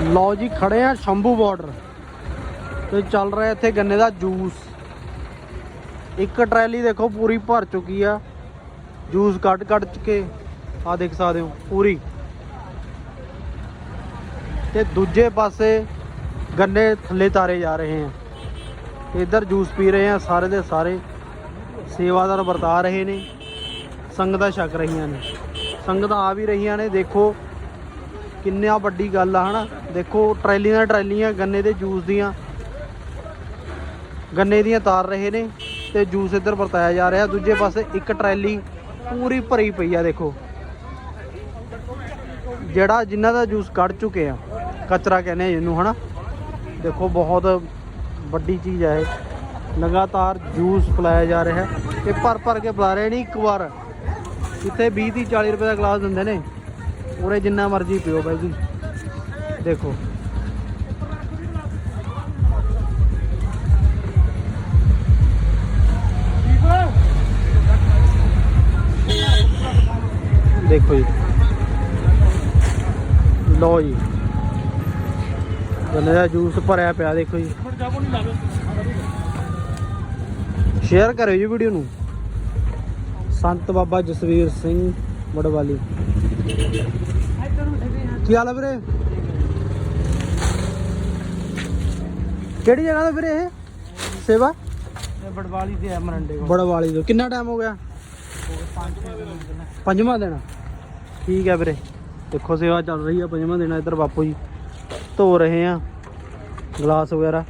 ਲਓ ਜੀ, ਖੜੇ ਆ ਸ਼ੰਭੂ ਬਾਰਡਰ ਤੇ ਚੱਲ ਰਿਹਾ ਇੱਥੇ ਗੰਨੇ ਦਾ ਜੂਸ। ਇੱਕ ਟਰੈਲੀ ਦੇਖੋ, ਪੂਰੀ ਭਰ ਚੁੱਕੀ ਆ। ਜੂਸ ਕੱਢ ਕੱਢ ਕੇ ਆ ਦੇਖ ਸਕਦੇ ਹੋ, ਪੂਰੀ। ਤੇ ਦੂਜੇ ਪਾਸੇ ਗੰਨੇ ਥੱਲੇ ਤਾਰੇ ਜਾ ਰਹੇ ਆ। ਇੱਧਰ ਜੂਸ ਪੀ ਰਹੇ ਆ ਸਾਰੇ ਦੇ ਸਾਰੇ। ਸੇਵਾਦਾਰ ਵਰਤਾ ਰਹੇ ਨੇ। ਸੰਗਤਾਂ ਛਕ ਰਹੀਆਂ ਨੇ। ਸੰਗਤਾਂ ਆ ਵੀ ਰਹੀਆਂ ਨੇ। ਦੇਖੋ, ਕਿੰਨਾ ਵੱਡੀ ਗੱਲ ਆ, ਹਨਾ? ਦੇਖੋ, ਟਰੈਲੀਆਂ ਟਰੈਲੀਆਂ, ਗੰਨੇ ਦੇ ਜੂਸ ਦੀਆਂ। ਗੰਨੇ ਦੀਆਂ ਤਾਰ ਰਹੇ ਨੇ ਤੇ ਜੂਸ ਇੱਧਰ ਵਰਤਾਇਆ ਜਾ ਰਿਹਾ। ਦੂਜੇ ਪਾਸੇ ਇੱਕ ਟਰੈਲੀ ਪੂਰੀ ਭਰੀ ਪਈ ਆ, ਦੇਖੋ। ਜਿਹੜਾ ਜਿਨ੍ਹਾਂ ਦਾ ਜੂਸ ਕੱਢ ਚੁੱਕੇ ਆ, ਕਚਰਾ ਕਹਿੰਦੇ ਆ ਇਹਨੂੰ ਹਨਾ? ਦੇਖੋ, ਬਹੁਤ ਵੱਡੀ ਚੀਜ਼ ਹੈ ਇਹ। ਲਗਾਤਾਰ ਜੂਸ ਪਿਲਾਇਆ ਜਾ ਰਿਹਾ। ਇਹ ਭਰ ਭਰ ਕੇ ਪਿਲਾ ਰਹੇ ਨਹੀਂ ਇੱਕ ਵਾਰ। ਇੱਥੇ 20 30 40 ਰੁਪਏ ਦਾ ਗਲਾਸ ਦਿੰਦੇ ਨੇ। ਉਰੇ ਜਿੰਨਾ ਮਰਜ਼ੀ ਪੀਓ ਬਾਈ ਜੀ। ਦੇਖੋ। ਦੇਖੋ ਜੀ। ਲਓ ਜੀ। ਗੰਨੇ ਦਾ ਜੂਸ ਭਰਿਆ ਪਿਆ, ਦੇਖੋ ਜੀ। ਸ਼ੇਅਰ ਕਰਿਓ ਜੀ ਵੀਡੀਓ ਨੂੰ। ਸੰਤ ਬਾਬਾ ਜਸਵੀਰ ਸਿੰਘ ਵਡਵਾਲੀ ਕੀ ਹਾਲ ਹੈ ਵੀਰੇ? ਕਿਹੜੀ ਜਗ੍ਹਾ ਦਾ ਵੀਰੇ ਇਹ? ਸੇਵਾ? ਬੜਵਾਲੀ ਤੇ ਮਰੰਡੇ ਵਡਵਾਲੀ ਤੋਂ। ਕਿੰਨਾ ਟਾਈਮ ਹੋ ਗਿਆ? ਪੰਜਵਾਂ ਦਿਨ। ਠੀਕ ਹੈ ਵੀਰੇ। ਦੇਖੋ ਸੇਵਾ ਚੱਲ ਰਹੀ ਆ ਪੰਜਵਾਂ ਦਿਨ ਇੱਧਰ ਬਾਪੂ ਜੀ। ਧੋ ਰਹੇ ਆ। ਗਲਾਸ ਵਗੈਰਾ।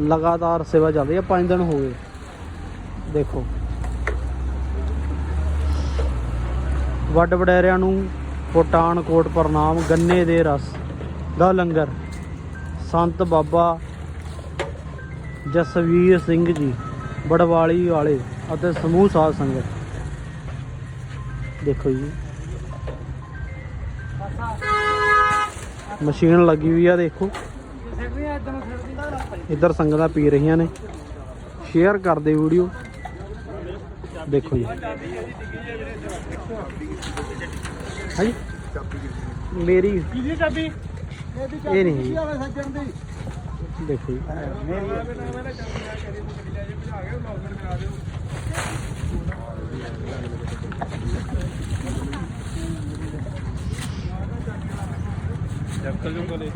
ਲਗਾਤਾਰ ਸੇਵਾ ਚੱਲ ਰਹੀ ਆ 5 ਦਿਨ ਹੋ ਗਏ। ਦੇਖੋ। ਵੱਡ ਵਡੇਰਿਆਂ ਨੂੰ ਪਠਾਨਕੋਟ ਪ੍ਰਣਾਮ ਗੰਨੇ ਦੇ ਰਸ। ਦਾ ਲੰਗਰ। ਸੰਤ ਬਾਬਾ ਜਸਵੀਰ ਸਿੰਘ ਜੀ ਬੜਵਾਲੀ ਵਾਲੇ ਅਤੇ ਸਮੂਹ ਸਾਧ ਸੰਗਤ। ਦੇਖੋ ਜੀ। ਮਸ਼ੀਨ ਲੱਗੀ ਹੋਈ ਆ ਦੇਖੋ। ਇੱਧਰ ਸੰਗਤਾਂ ਪੀ ਰਹੀਆਂ ਨੇ। ਸ਼ੇਅਰ ਕਰ ਦਿਓ ਵੀਡੀਓ। ਦੇਖੋ ਜੀ। ਹਾਂਜੀ। ਮੇਰੀ ਇਹ ਨਹੀਂ। ਜੀ। ਸੱਜਣ ਦੀ ਦੇਖੋ ਜੀ ਚੱਕਲ ਜੋ ਗਲੇ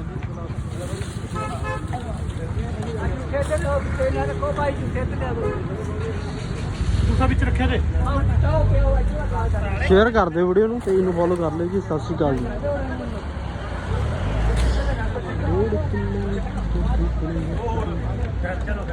ਤੁਸੀਂ ਵਿੱਚ ਰੱਖਿਆ ਜੇ ਸ਼ੇਅਰ ਕਰ ਦਿਓ ਵੀਡੀਓ ਨੂੰ ਪੇਜ ਇਹਨੂੰ ਫੋਲੋ ਕਰ ਲਿਓ ਜੀ ਸਤਿ ਸ਼੍ਰੀ ਅਕਾਲ ਜੀ ਚਲੋ